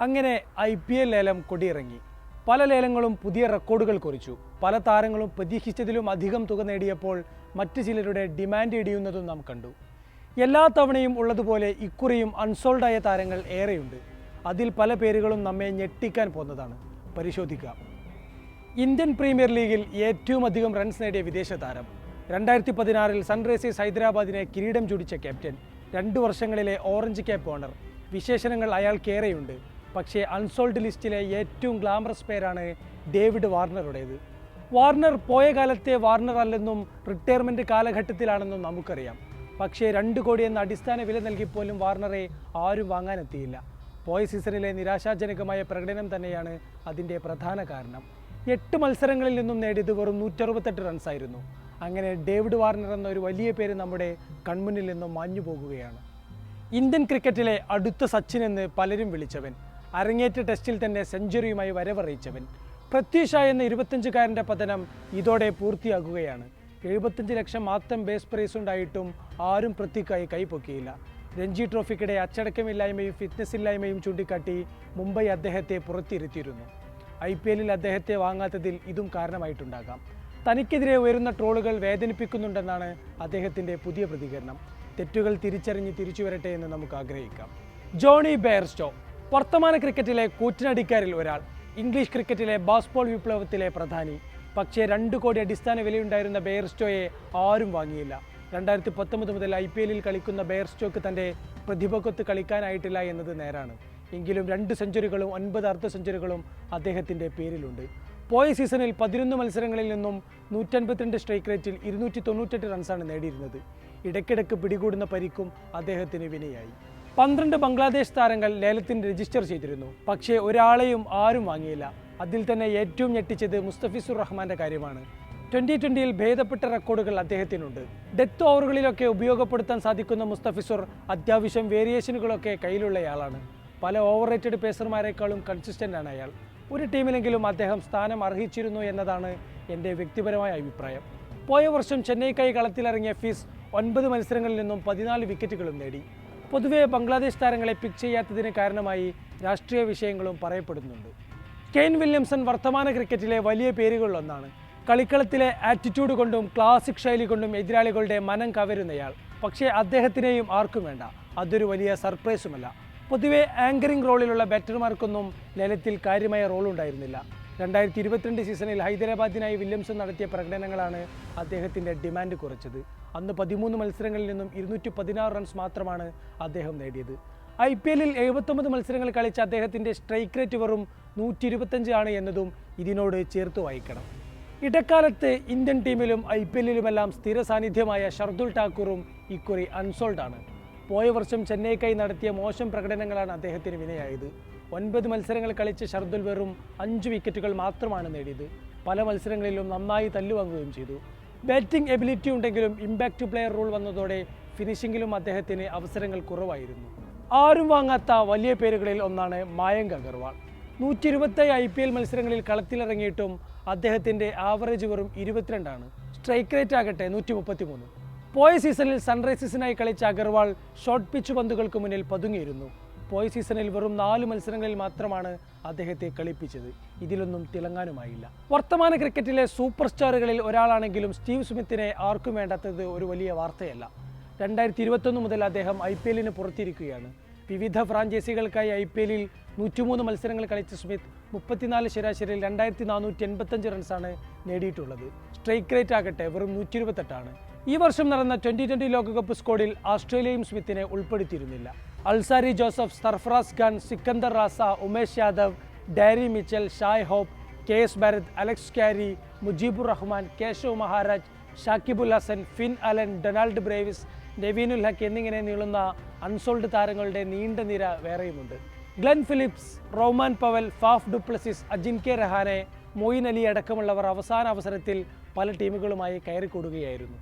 അങ്ങനെ I P L ലേലം കൊടിയിറങ്ങി. പല ലേലങ്ങളും പുതിയ റെക്കോർഡുകൾ കുറിച്ചു. പല താരങ്ങളും പ്രതീക്ഷിച്ചതിലും അധികം തുക നേടിയപ്പോൾ മറ്റു ചിലരുടെ ഡിമാൻഡ് ഇടിയുന്നതും നാം കണ്ടു. എല്ലാ തവണയും ഉള്ളതുപോലെ ഇക്കുറിയും അൺസോൾഡായ താരങ്ങൾ ഏറെയുണ്ട്. അതിൽ പല പേരുകളും നമ്മെ ഞെട്ടിക്കാൻ പോകുന്നതാണ് പരിശോധിക്കാം. ഇന്ത്യൻ പ്രീമിയർ ലീഗിൽ ഏറ്റവും അധികം റൺസ് നേടിയ വിദേശ താരം. രണ്ടായിരത്തി പതിനാറിൽ സൺറൈസേഴ്സ് ഹൈദരാബാദിനെ കിരീടം ചൂടിച്ച ക്യാപ്റ്റൻ. രണ്ട് വർഷങ്ങളിലെ ഓറഞ്ച് ക്യാപ്പ് ഓണർ. വിശേഷണങ്ങൾ അയാൾക്കേറെയുണ്ട് പക്ഷേ അൺസോൾഡ് ലിസ്റ്റിലെ ഏറ്റവും ഗ്ലാമറസ് പേരാണ് ഡേവിഡ് വാർണറുടേത്. വാർണർ പോയ കാലത്തെ വാർണർ അല്ലെന്നും റിട്ടയർമെന്റ് കാലഘട്ടത്തിലാണെന്നും നമുക്കറിയാം. പക്ഷേ രണ്ട് കോടി എന്ന അടിസ്ഥാന വില നൽകിപ്പോലും വാർണറെ ആരും വാങ്ങാനെത്തിയില്ല. പോയ സീസണിലെ നിരാശാജനകമായ പ്രകടനം തന്നെയാണ് അതിന്റെ പ്രധാന കാരണം. എട്ട് മത്സരങ്ങളിൽ നിന്നും നേടിയത് വെറും നൂറ്ററുപത്തെട്ട് റൺസായിരുന്നു അങ്ങനെ ഡേവിഡ് വാർണർ എന്ന ഒരു വലിയ പേര് നമ്മുടെ കൺമുന്നിൽ നിന്നും മാഞ്ഞു പോകുകയാണ് ഇന്ത്യൻ ക്രിക്കറ്റിലെ അടുത്ത സച്ചിൻ എന്ന് പലരും വിളിച്ചവൻ. അരങ്ങേറ്റ ടെസ്റ്റിൽ തന്നെ സെഞ്ചുറിയുമായി വരവറിയിച്ചവൻ. പ്രത്യുഷ എന്ന ഇരുപത്തഞ്ചുകാരന്റെ പതനം ഇതോടെ പൂർത്തിയാകുകയാണ്. എഴുപത്തഞ്ച് ലക്ഷം മാത്രം ബേസ് പ്രൈസ് ഉണ്ടായിട്ടും ആരും പൃഥ്വിക്കായി കൈപ്പൊക്കിയില്ല രഞ്ജി ട്രോഫിക്കിടെ അച്ചടക്കമില്ലായ്മയും ഫിറ്റ്നസ് ഇല്ലായ്മയും ചൂണ്ടിക്കാട്ടി മുംബൈ അദ്ദേഹത്തെ പുറത്തിരുത്തിയിരുന്നു. ഐ പി എല്ലിൽ അദ്ദേഹത്തെ വാങ്ങാത്തതിൽ ഇതും കാരണമായിട്ടുണ്ടാകാം. തനിക്കെതിരെ ഉയരുന്ന ട്രോളുകൾ വേദനിപ്പിക്കുന്നുണ്ടെന്നാണ് അദ്ദേഹത്തിന്റെ പുതിയ പ്രതികരണം. തെറ്റുകൾ തിരിച്ചറിഞ്ഞ് തിരിച്ചു വരട്ടെ എന്ന് നമുക്ക് ആഗ്രഹിക്കാം. ജോണി ബെയർസ്റ്റോ വർത്തമാന ക്രിക്കറ്റിലെ കൂറ്റിനടിക്കാരിൽ ഒരാൾ. ഇംഗ്ലീഷ് ക്രിക്കറ്റിലെ ബാസ്ബോൾ വിപ്ലവത്തിലെ പ്രധാനി. പക്ഷേ രണ്ട് കോടി അടിസ്ഥാന വിലയുണ്ടായിരുന്ന ബെയർസ്റ്റോയെ ആരും വാങ്ങിയില്ല. രണ്ടായിരത്തി പത്തൊമ്പത് മുതൽ ഐ പി എല്ലിൽ കളിക്കുന്ന ബെയർസ്റ്റോക്ക് തന്റെ പ്രതിഭക്കൊത്ത് കളിക്കാനായിട്ടില്ല എന്നത് നേരാണ്. എങ്കിലും രണ്ട് സെഞ്ചുറികളും ഒൻപത് അർദ്ധ സെഞ്ചുറികളും അദ്ദേഹത്തിന്റെ പേരിലുണ്ട്. പോയ സീസണിൽ പതിനൊന്ന് മത്സരങ്ങളിൽ നിന്നും നൂറ്റൻപത്തിരണ്ട് സ്ട്രൈക്ക് റേറ്റിൽ ഇരുന്നൂറ്റി തൊണ്ണൂറ്റെട്ട് റൺസാണ് നേടിയിരുന്നത്. ഇടയ്ക്കിടയ്ക്ക് പിടികൂടുന്ന പരിക്കും അദ്ദേഹത്തിന് വിനയായി. പന്ത്രണ്ട് ബംഗ്ലാദേശ് താരങ്ങൾ ലേലത്തിന് രജിസ്റ്റർ ചെയ്തിരുന്നു. പക്ഷേ ഒരാളെയും ആരും വാങ്ങിയില്ല. അതിൽ തന്നെ ഏറ്റവും ഞെട്ടിച്ചത് മുസ്തഫിസുർ റഹ്മാന്റെ കാര്യമാണ്. ട്വന്റി ട്വന്റിയിൽ ഭേദപ്പെട്ട റെക്കോർഡുകൾ അദ്ദേഹത്തിനുണ്ട്. ഡെത്ത് ഓവറുകളിലൊക്കെ ഉപയോഗപ്പെടുത്താൻ സാധിക്കുന്ന മുസ്തഫിസുർ അത്യാവശ്യം വേരിയേഷനുകളൊക്കെ കയ്യിലുള്ളയാളാണ്. പല ഓവർ റേറ്റഡ് പേസർമാരെക്കാളും കൺസിസ്റ്റന്റ് ആണ് അയാൾ. ഒരു ടീമിലെങ്കിലും അദ്ദേഹം സ്ഥാനം അർഹിച്ചിരുന്നു എന്നതാണ് എന്റെ വ്യക്തിപരമായ അഭിപ്രായം. പോയ വർഷം ചെന്നൈക്കായി കളത്തിലിറങ്ങിയ ഫീസ് ഒൻപത് മത്സരങ്ങളിൽ നിന്നും പതിനാല് വിക്കറ്റുകളും നേടി. പൊതുവെ ബംഗ്ലാദേശ് താരങ്ങളെ പിക്ക് ചെയ്യാത്തതിന് കാരണമായി രാഷ്ട്രീയ വിഷയങ്ങളും പറയപ്പെടുന്നുണ്ട്. കെയ്ൻ വില്യംസൺ വർത്തമാന ക്രിക്കറ്റിലെ വലിയ പേരുകളിലൊന്നാണ്. കളിക്കളത്തിലെ ആറ്റിറ്റ്യൂഡ് കൊണ്ടും ക്ലാസിക് ശൈലി കൊണ്ടും എതിരാളികളുടെ മനം കവരുന്നയാൾ. പക്ഷേ അദ്ദേഹത്തിനെയും ആർക്കും വേണ്ട. അതൊരു വലിയ സർപ്രൈസുമല്ല പൊതുവെ ആങ്കറിംഗ് റോളിലുള്ള ബാറ്റർമാർക്കൊന്നും ലേലത്തിൽ കാര്യമായ റോൾ ഉണ്ടായിരുന്നില്ല. രണ്ടായിരത്തി ഇരുപത്തിരണ്ട് സീസണിൽ ഹൈദരാബാദിനായി വില്യംസൺ നടത്തിയ പ്രകടനങ്ങളാണ് അദ്ദേഹത്തിന്റെ ഡിമാൻഡ് കുറച്ചത്. അന്ന് പതിമൂന്ന് മത്സരങ്ങളിൽ നിന്നും ഇരുന്നൂറ്റി പതിനാറ് റൺസ് മാത്രമാണ് അദ്ദേഹം നേടിയത്. ഐ പി എല്ലിൽ എഴുപത്തൊമ്പത് മത്സരങ്ങൾ കളിച്ച അദ്ദേഹത്തിന്റെ സ്ട്രൈക്ക് റേറ്റ് വെറും നൂറ്റി ഇരുപത്തഞ്ച് ആണ് എന്നതും ഇതിനോട് ചേർത്ത് വായിക്കണം. ഇടക്കാലത്ത് ഇന്ത്യൻ ടീമിലും ഐ പി എല്ലിലുമെല്ലാം സ്ഥിര സാന്നിധ്യമായ ഷർദുൽ ഠാക്കൂറും ഇക്കുറി അൺസോൾഡ് ആണ്. പോയ വർഷം ചെന്നൈക്കായി നടത്തിയ മോശം പ്രകടനങ്ങളാണ് അദ്ദേഹത്തിന് വിനയായത്. ഒൻപത് മത്സരങ്ങൾ കളിച്ച ഷർദുൽ വെറും അഞ്ച് വിക്കറ്റുകൾ മാത്രമാണ് നേടിയത്. പല മത്സരങ്ങളിലും നന്നായി തല്ലുവാങ്ങുകയും ചെയ്തു. ബാറ്റിംഗ് എബിലിറ്റി ഉണ്ടെങ്കിലും ഇമ്പാക്റ്റ് പ്ലെയർ റോൾ വന്നതോടെ ഫിനിഷിംഗിലും അദ്ദേഹത്തിന് അവസരങ്ങൾ കുറവായിരുന്നു. ആരും വാങ്ങാത്ത വലിയ പേരുകളിൽ ഒന്നാണ് മായങ്ക് അഗർവാൾ നൂറ്റി ഇരുപത്തി ഐ പി എൽ മത്സരങ്ങളിൽ കളത്തിലിറങ്ങിയിട്ടും അദ്ദേഹത്തിന്റെ ആവറേജ് വെറും ഇരുപത്തിരണ്ടാണ്. സ്ട്രൈക്ക് റേറ്റ് ആകട്ടെ നൂറ്റി മുപ്പത്തി മൂന്ന് പോയ സീസണിൽ സൺറൈസേഴ്സിനായി കളിച്ച അഗർവാൾ ഷോർട്ട് പിച്ച് പന്തുകൾക്ക് മുന്നിൽ പതുങ്ങിയിരുന്നു. പോയ സീസണിൽ വെറും നാല് മത്സരങ്ങളിൽ മാത്രമാണ് അദ്ദേഹത്തെ കളിപ്പിച്ചത്. ഇതിലൊന്നും തിളങ്ങാനുമായില്ല. വർത്തമാന ക്രിക്കറ്റിലെ സൂപ്പർ സ്റ്റാറുകളിൽ ഒരാളാണെങ്കിലും സ്റ്റീവ് സ്മിത്തിനെ ആർക്കും വേണ്ടാത്തത് ഒരു വലിയ വാർത്തയല്ല. രണ്ടായിരത്തി ഇരുപത്തൊന്ന് മുതൽ അദ്ദേഹം ഐ പി എല്ലിന് പുറത്തിരിക്കുകയാണ്. വിവിധ ഫ്രാഞ്ചൈസികൾക്കായി ഐ പി എല്ലിൽ നൂറ്റിമൂന്ന് മത്സരങ്ങൾ കളിച്ച സ്മിത്ത് മുപ്പത്തിനാല് ശരാശരിയിൽ രണ്ടായിരത്തി നാനൂറ്റി എൺപത്തഞ്ച് റൺസാണ് നേടിയിട്ടുള്ളത്. സ്ട്രൈക്ക് റേറ്റ് ആകട്ടെ വെറും നൂറ്റി ഇരുപത്തെട്ടാണ് ഈ വർഷം നടന്ന ട്വന്റി ട്വന്റി ലോകകപ്പ് സ്കോഡിൽ ആസ്ട്രേലിയയും സ്മിത്തിനെ ഉൾപ്പെടുത്തിയിരുന്നില്ല. Alzarri Joseph Sarfaraz Khan Sikandar Raza Umesh Yadav Daryl Mitchell Shai Hope K S Bharat Alex Carey Mujeebur Rahman Keshav Maharaj Shakibul Hasan Finn Allen Dewald Brevis Naveenul Haq എന്നിങ്ങനെ നീളുന്ന unsold താരങ്ങളുടെ നീണ്ട നിര വേറെയുമുണ്ട്. Glenn Phillips Rovman Powell Faf du Plessis Ajinkya Rahane Moeen Ali അടക്കമുള്ളവർ അവസാന അവസരത്തിൽ പല ടീമുകളുമായി കയറിക്കൂടുകയായിരുന്നു.